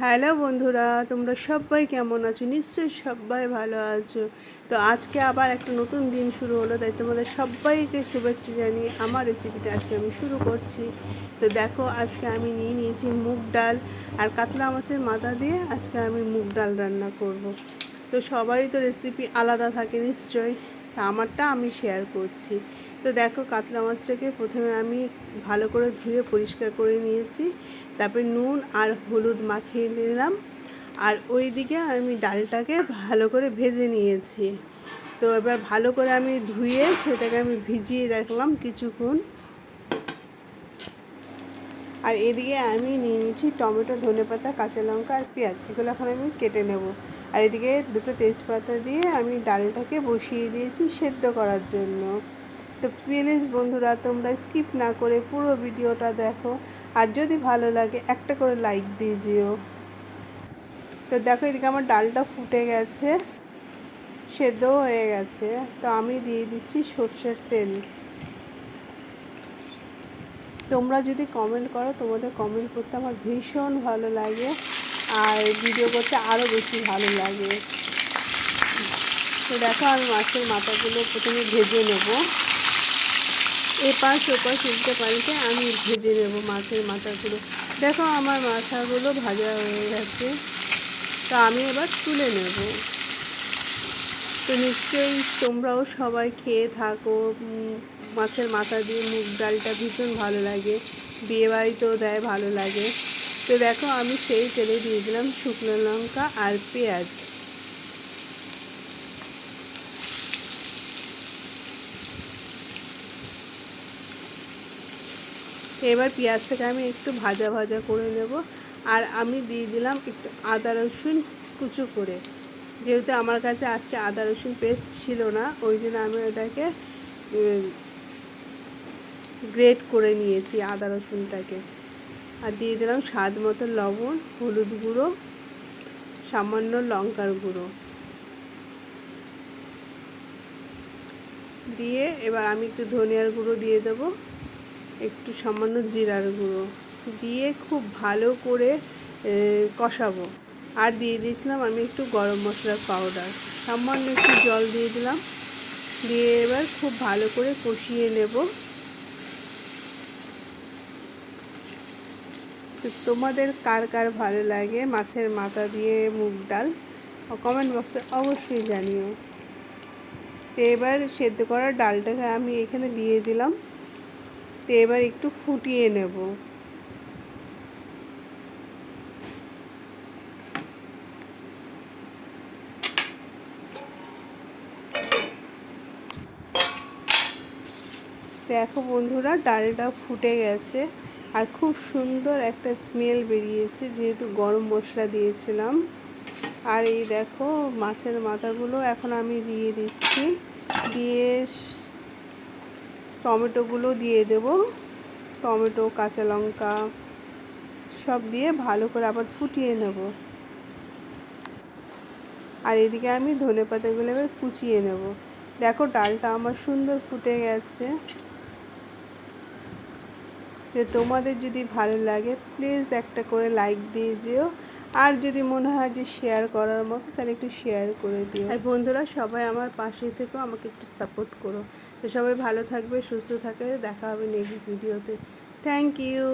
Hello বন্ধুরা, তোমরা সবাই কেমন আছো? নিশ্চয়ই সবাই ভালো আছো। তো আজকে আবার একটা নতুন দিন শুরু হলো, তাই তোমাদের সবাইকে শুভেচ্ছা জানিয়ে আমার রেসিপিটা আজকে আমি শুরু করছি। তো দেখো, আজকে আমি নিয়ে নিয়েছি মুগ ডাল আর কাতলা মাছের মাথা দিয়ে আজকে আমি মুগ ডাল রান্না করব। তো সবারই তো রেসিপি আলাদা থাকে নিশ্চয়ই। তা আমারটা আমি শেয়ার করছি। তো দেখো কাতলা মাছটাকে প্রথমে আমি ভালো করে ধুয়ে পরিষ্কার করে নিয়েছি। তারপরে নুন আর হলুদ মাখিয়ে নিলাম। আর ওই দিকে আমি ডালটাকে ভালো করে ভেজে নিয়েছি। তো এবার ভালো করে আমি ধুয়ে সেটাকে আমি ভিজিয়ে রাখলাম কিছুক্ষণ। আর এদিকে আমি নিয়ে নিয়েছি টমেটো ধনেপাতা কাঁচা লঙ্কা আর পেঁয়াজ। এগুলো এখন আমি কেটে নেব। আর এদিকে দুটো তেজপাতা দিয়ে আমি ডালটাকে বসিয়ে দিয়েছি সেদ্ধ করার জন্য। তো প্লিজ বন্ধুরা, তোমরা স্কিপ না করে পুরো ভিডিওটা দেখো। আর যদি ভালো লাগে, একটা করে লাইক দিয়ে যেও। তো দেখো, এদিকে আমার ডালটা ফুটে গেছে সেদ্ধ হয়ে গেছে। তো আমি দিয়ে দিচ্ছি সর্ষের তেল। তোমরা যদি কমেন্ট করো, তোমাদের কমেন্ট করতে আমার ভীষণ ভালো লাগে, আর ভিডিও করতে আরও বেশি ভালো লাগে। তো দেখো, আমি মাছের মাথাগুলো প্রথমে ভেজে নেব। এপাশ ওপাশ উল্টে পাল্টে আমি ভেজে নেব মাছের মাথাগুলো। দেখো আমার মাথাগুলো ভাজা হয়ে গেছে। তো আমি এবার তুলে নেব। তো নিশ্চয়ই তোমরাও সবাই খেয়ে থাকো। মাছের মাথা দিয়ে মুগ ডালটা ভীষণ ভালো লাগে। বিয়েবাড়িতেও দেয়, ভালো লাগে। তো দেখো আমি সেই তেলে দিয়ে দিলাম শুকনো লঙ্কা আর পেঁয়াজ। এবার পেঁয়াজটাকে আমি একটু ভাজা ভাজা করে নেব। আর আমি দিয়ে দিলাম একটু আদা রসুন কুচু করে। যেহেতু আমার কাছে আজকে আদা রসুন পেস্ট ছিল না, ওই জন্য আমি ওটাকে গ্রেট করে নিয়েছি আদা রসুনটাকে। আর দিয়ে দিলাম স্বাদ মতো লবণ, হলুদ গুঁড়ো, সামান্য লঙ্কার গুঁড়ো। দিয়ে এবার আমি একটু ধনিয়ার গুঁড়ো দিয়ে দেবো। একটু সামান্য জিরার গুঁড়ো দিয়ে খুব ভালো করে কষাবো। আর দিয়ে দিয়েছিলাম আমি একটু গরম মশলার পাউডার সামান্য একটু জল দিয়ে দিলাম। দিয়ে এবার খুব ভালো করে কষিয়ে নেব। তোমাদের কার কার ভালো লাগে মাছের মাথা দিয়ে মুগ ডাল? কমেন্ট বক্সে অবশ্যই জানিও। এবার সেদ্ধ করা ডালটাকে আমি এখানে দিয়ে দিলাম। তো এবার একটু ফুটিয়ে নেব। দেখো বন্ধুরা, ডালটা ফুটে গেছে আর খুব সুন্দর একটা স্মেল বেরিয়েছে, যেহেতু গরম মশলা দিয়েছিলাম। আর এই দেখো, মাছের মাথাগুলো এখন আমি দিয়ে দিচ্ছি দিয়ে টমেটোগুলো দিয়ে দেব। টমেটো, কাঁচা লঙ্কা সব দিয়ে ভালো করে আবার ফুটিয়ে নেব। আর এদিকে আমি ধনে পাতাগুলো এবার কুচিয়ে নেব। দেখো ডালটা আমার সুন্দর ফুটে গেছে। যে তোমাদের যদি ভালো লাগে প্লিজ একটা করে লাইক দিয়ে যেও। আর যদি মনে হয় যে শেয়ার করার মতো, তাহলে একটু শেয়ার করে দিও। আর বন্ধুরা, সবাই আমার পাশে থেকেও আমাকে একটু সাপোর্ট করো। তো সবাই ভালো থাকবে, সুস্থ থাকবে দেখা হবে নেক্সট ভিডিওতে থ্যাংক ইউ